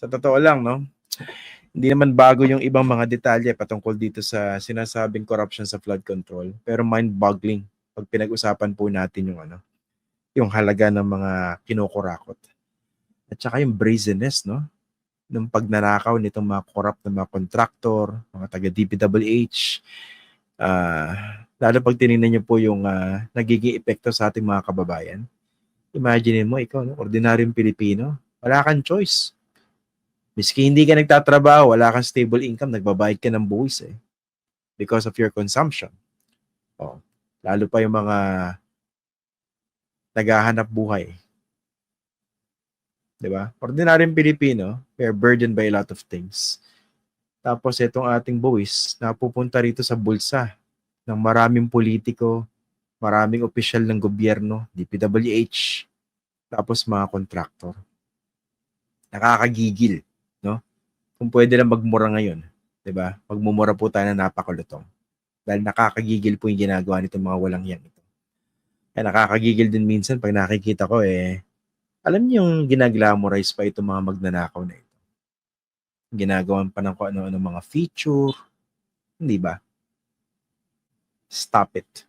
sa totoo lang, no? Hindi naman bago yung ibang mga detalye patungkol dito sa sinasabing corruption sa flood control. Pero mind-boggling pag pinag-usapan po natin yung ano, yung halaga ng mga kinukurakot. At saka yung brazenness, no? Ng pagnanakaw nitong mga corrupt na mga contractor, mga taga-DPWH. ah lalo pag tinignan niyo po yung ah, nagiging epekto sa ating mga kababayan. Imagine mo, ikaw, no? ordinaryong Pilipino, wala kang choice. Miski hindi ka nagtatrabaho, wala kang stable income, nagbabayad ka ng buwis eh. Because of your consumption. Oh, lalo pa yung mga naghahanap buhay. 'Di ba? Ordinaryong Pilipino, we're burdened by a lot of things. Tapos itong ating buwis, napupunta rito sa bulsa ng maraming politiko, maraming opisyal ng gobyerno, DPWH, tapos mga kontraktor. Nakakagigil? Kung pwede lang magmura ngayon, 'di ba? Magmumura po tayo na napakulutong. Dahil nakakagigil po yung ginagawa nitong mga walang yan ito. Kaya nakakagigil din minsan pag nakikita ko eh, alam niyo yung ginaglamorize pa itong mga magnanakaw na ito. Ginagawan pa ng kung ano-ano mga feature. Hindi ba? Stop it.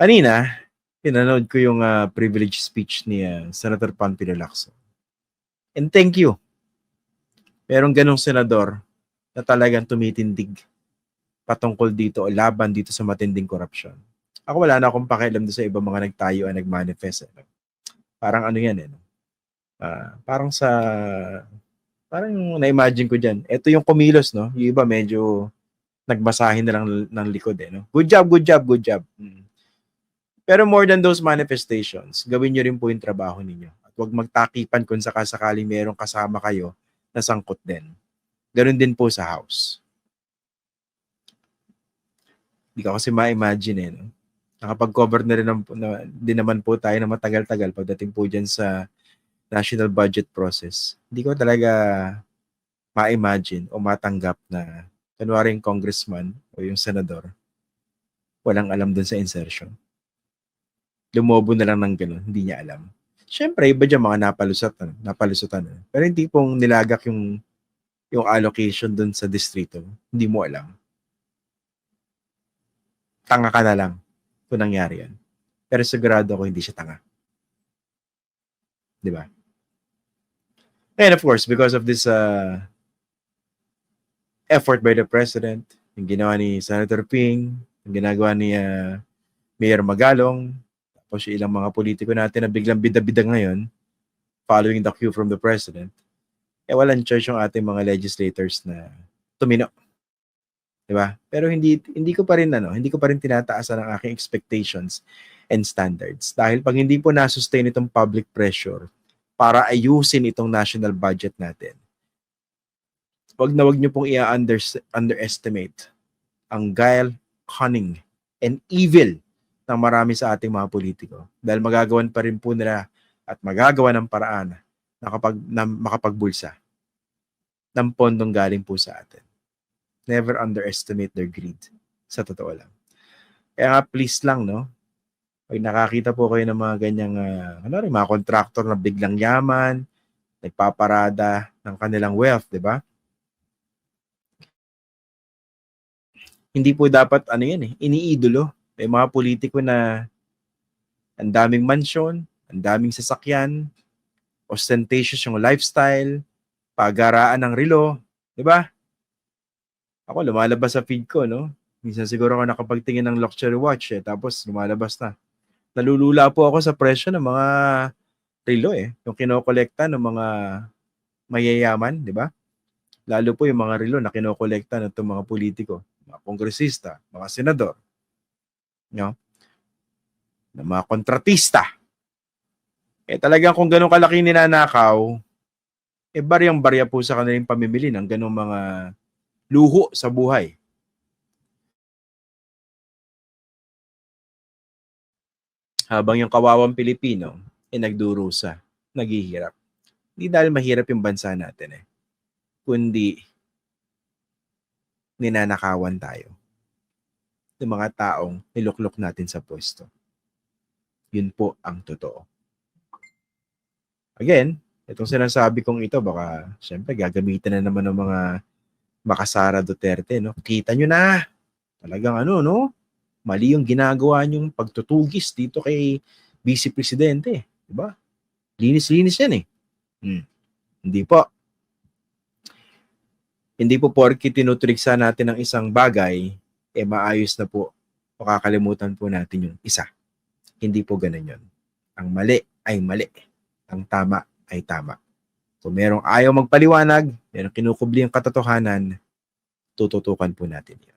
Kanina, pinanood ko yung ah, privilege speech ni ah, Senator Panfilo Lacson. And thank you. Merong ganong senador na talagang tumitindig patungkol dito o laban dito sa matinding korupsyon. Ako wala na akong pakialam sa ibang mga nagtayo at nagmanifest. Eh. Parang ano yan eh. no? Ah, parang sa parang na-imagine ko diyan. Ito yung kumilos no. Yung iba medyo nagbasahin na lang ng likod eh no. Good job, good job, good job. Mm. Pero more than those manifestations, gawin niyo rin po yung trabaho ninyo. At huwag magtakipan kung sakasakaling merong kasama kayo na sangkot din. Ganun din po sa house. Hindi ko kasi ma-imagine eh. No? Nakapag-cover na rin ng, na, din naman po tayo na matagal-tagal pagdating po dyan sa national budget process. Hindi ko talaga ma-imagine o matanggap na kunwari yung congressman o yung senador walang alam dun sa insertion. Lumobo na lang ng ganun, hindi niya alam. Siyempre, iba dyan mga napalusatan, napalusutan. eh. Pero hindi pong nilagak yung yung allocation dun sa distrito. Hindi mo alam. Tanga ka na lang kung nangyari yan. Pero sigurado ako hindi siya tanga. Di ba? And of course, because of this uh, effort by the President, yung ginawa ni Senator Ping, yung ginagawa ni uh, Mayor Magalong, tapos yung ilang mga politiko natin na biglang bida-bida ngayon, following the cue from the President, eh walang choice yung ating mga legislators na tumino. 'Di ba? Pero hindi hindi ko pa rin ano, hindi ko pa rin tinataasan ang aking expectations and standards dahil pag hindi po na-sustain itong public pressure para ayusin itong national budget natin. Wag na wag niyo pong i-underestimate ang guile, cunning, and evil ng marami sa ating mga politiko dahil magagawan pa rin po nila at magagawa ng paraan na, kapag, na makapagbulsa ng pondong galing po sa atin. Never underestimate their greed. Sa totoo lang. Kaya nga, please lang, no? Pag nakakita po kayo ng mga ganyang, uh, ano rin, mga contractor na biglang yaman, nagpaparada ng kanilang wealth, di ba? Hindi po dapat, ano yan eh, iniidolo. May mga politiko na ang daming mansyon, ang daming sasakyan, ostentatious yung lifestyle, pagaraan ng relo, di ba? Ako, lumalabas sa feed ko, no? Minsan siguro ako nakapagtingin ng luxury watch, eh, tapos lumalabas na. Nalulula po ako sa presyo ng mga relo, eh. Yung kinokolekta ng mga mayayaman, di ba? Lalo po yung mga relo na kinokolekta ng mga politiko, mga kongresista, mga senador, no? ng mga kontratista. Eh talagang kung ganun kalaki ninanakaw, eh baryang-barya po sa kanilang pamimili ng ganung mga luho sa buhay. Habang yung kawawang Pilipino, eh nagdurusa, naghihirap. Hindi dahil mahirap yung bansa natin eh, kundi ninanakawan tayo ng mga taong niluklok natin sa pwesto. Yun po ang totoo. Again, Itong sinasabi kong ito, baka, syempre, gagamitan na naman ng mga makasara Duterte, no? Kita nyo na, talagang ano, no? Mali yung ginagawa nyong pagtutugis dito kay Vice Presidente. Diba? Linis-linis yan eh. Hmm. Hindi po. Hindi po porki tinutriksa natin ng isang bagay, eh maayos na po o kakalimutan po natin yung isa. Hindi po ganun yun. Ang mali ay mali. Ang tama ay tama. Kung merong ayaw magpaliwanag, merong kinukubli ang katotohanan, tututukan po natin yan.